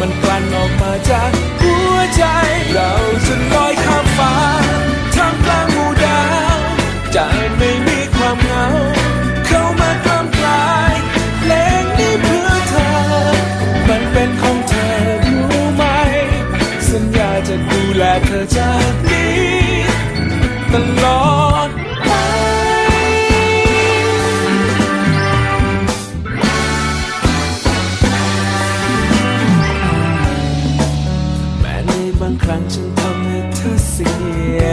มันกลั่นออกมาจากหัวใจ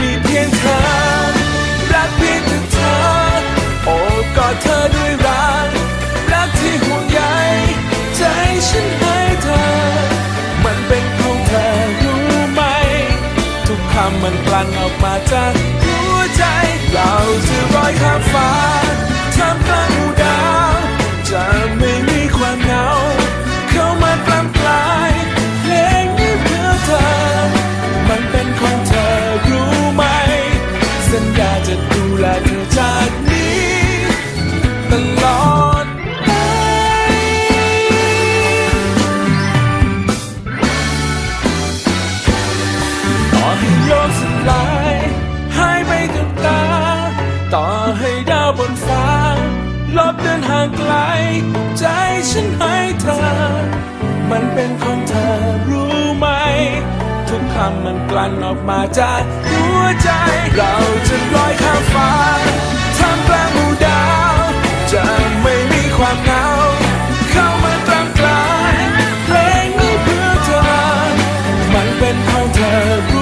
มีเพียงเธอ รักเพียงแต่เธอ โอบกอดเธอด้วยรัก รักที่ห่วงใยใจฉันให้เธอ มันเป็นของเธอรู้ไหม ทุกคำมันกลั่นออกมาจากหัวใจ ลายหายไปกับตา ต่อให้ดาวบนฟ้า ลบเดินห่างไกล ใจฉันให้เธอ มันเป็นของเธอรู้ไหม ทุกคำมันกลั่นออกมาจากหัวใจ เราจะลอยข้ามฟ้าทำกลางหมู่ดาว จะไม่มีความเหงาเข้ามาตรามกลายเพลงนี้เพื่อเธอ มันเป็นของเธอ